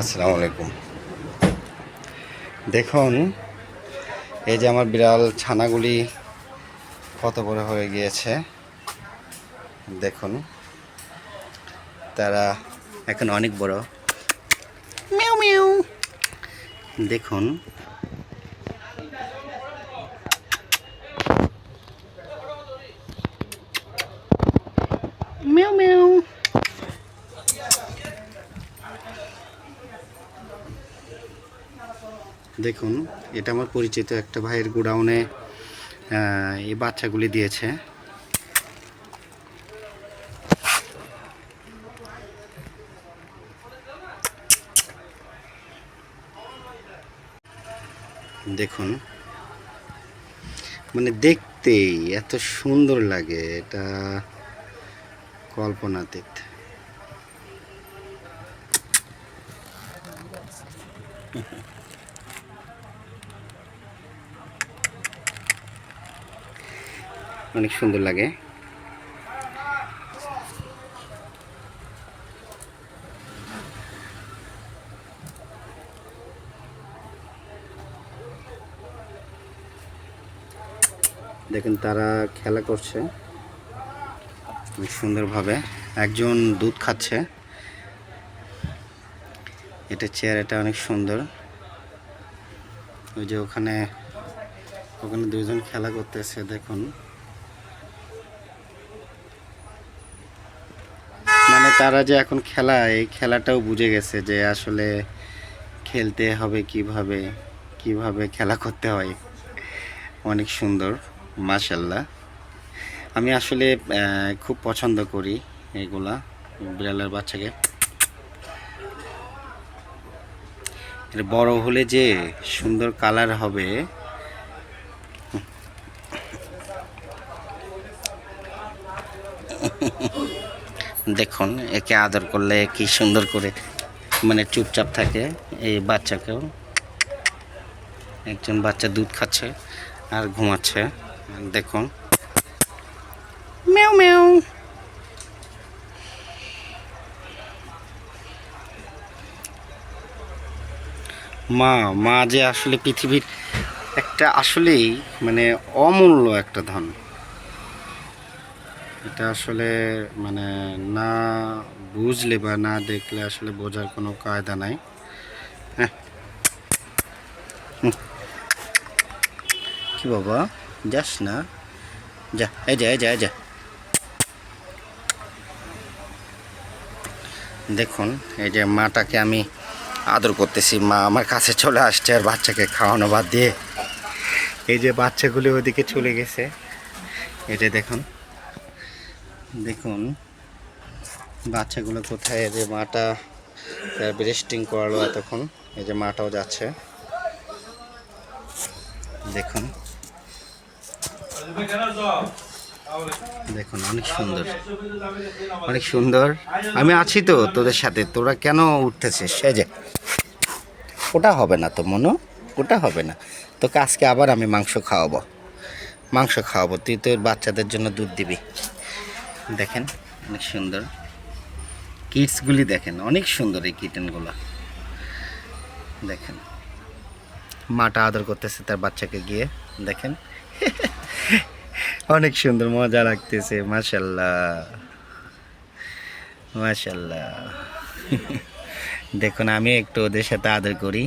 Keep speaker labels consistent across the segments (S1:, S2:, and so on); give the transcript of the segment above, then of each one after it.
S1: আসসালামু আলাইকুম। দেখুন, এই যে আমার বিড়াল ছানাগুলি কত বড় হয়ে গিয়েছে, দেখুন। তারা এখন অনেক বড়। মিউ মিউ। দেখুন। মিউ মিউ। দেখুন, এটা আমার পরিচিত একটা ভাইয়ের গোডাউনে এই বাচ্চাগুলি দিয়েছে। দেখুন মানে দেখতেই এত সুন্দর লাগে, এটা কল্পনাতীত। অনেক সুন্দর লাগে। দেখেন তারা খেলা করছে। অনেক সুন্দরভাবে। একজন দুধ খাচ্ছে। এটা চেয়ার এটা অনেক সুন্দর। ওই যে ওখানে ওখানে দুজন খেলা করতেছে, দেখুন মানে তারা যে এখন খেলা, এই খেলাটাও বুঝে গেছে যে আসলে খেলতে হবে কীভাবে কীভাবে খেলা করতে হয়। অনেক সুন্দর, মাশাল্লাহ। আমি আসলে খুব পছন্দ করি এগুলা, বিড়ালের বাচ্চাকে। বড় হলে যে সুন্দর কালার হবে দেখুন, একে আদর করলে কি সুন্দর করে মানে চুপচাপ থাকে এই বাচ্চাকেও। একজন বাচ্চা দুধ খাচ্ছে আর ঘুমাচ্ছে। দেখুন। মেও মেও মা মা যে আসলে পৃথিবীর একটা আসলেই মানে অমূল্য একটা ধন। এটা আসলে মানে না বুঝলে বা না দেখলে আসলে বোঝার কোনো কায়দা নাই। হ্যাঁ। কি বাবা? যাস না। যা, এই যা এই যা এই যা। দেখুন, এই যে মাটাকে আমি আদর করতেছি, মা আমার কাছে চলে আসছে আর বাচ্চাকে খাওয়ানো বাদ দিয়ে। এই যে বাচ্চাগুলি ওদিকে চলে গেছে। এটা দেখুন। দেখুন, বাচ্চাগুলো কোথায়? যে মাটা ব্রেস্টিং করালো এতক্ষণ। এই যে মাটাও যাচ্ছে। দেখুন। দেখুন, অনেক সুন্দর। অনেক সুন্দর। আমি আছি তো তোদের সাথে। তোরা কেন উঠতেছিস? সে যে, ওটা হবে না তো, মনো। ওটা হবে না। তোকে আজকে আবার আমি মাংস খাওয়াবো। মাংস খাওয়াবো। তুই তোর বাচ্চাদের জন্য দুধ দিবি। দেখেন, অনেক সুন্দর। কিটসগুলি দেখেন, অনেক সুন্দর এই কিটেনগুলো। দেখেন, মাটা আদর করতেছে তার বাচ্চাকে গিয়ে, দেখেন। অনেক সুন্দর, মজা লাগতেছে মাশাল্লাহ মাশাল্লাহ দেখুন, আমি একটু ওদের সাথে আদর করি।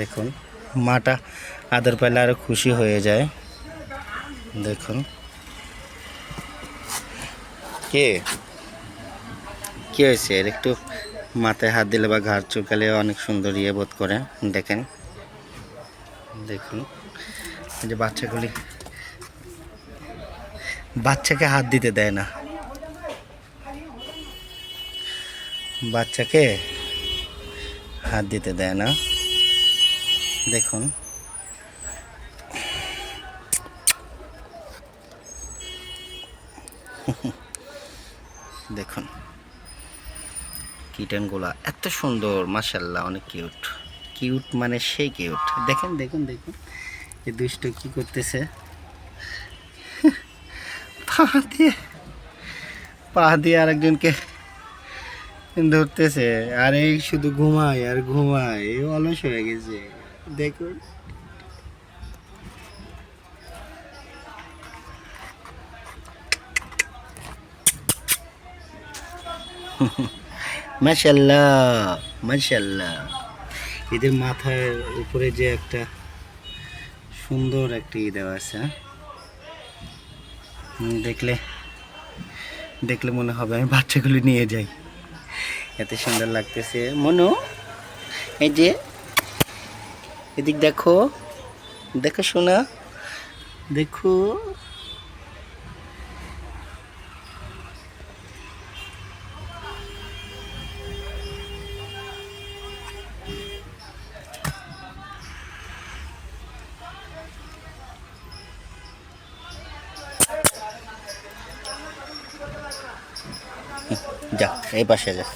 S1: দেখুন মাটা আদর পেলে আরও খুশি হয়ে যায়। দেখুন। কে? কি হয়েছে? এর একটু মাথায় হাত দিলে বা ঘাড় চুকালে অনেক সুন্দর ইয়ে বোধ করে। দেখেন। দেখুন। যে বাচ্চাগুলি বাচ্চাকে হাত দিতে দেয় না। বাচ্চাকে হাত দিতে দেয় না। দেখুন। দেখুন। কিটেনগুলা এত সুন্দর মাসাল্লাহ অনেক কিউট কিউট মানে সেই কিউট দেখেন, দেখুন দেখুন। এই দুষ্ট কি করতেছে? পা দিয়ে পা দিয়ে আরেকজনকে ধরতেছে। আর এই শুধু ঘুমায়, আর ঘুমায়। অলস হয়ে গেছে। দেখুন মাশাল্লাহ মাশাল্লাহ এদের মাথার উপরে যে একটা সুন্দর একটা ই দেওয়া আছে হ্যাঁ? দেখলে দেখলে মনে হবে আমি বাচ্চাগুলো নিয়ে যাই। এত সুন্দর লাগতেছে। মনু, এই যে এদিক দেখো। দেখো শোনা দেখো। যা এই পাশে যা।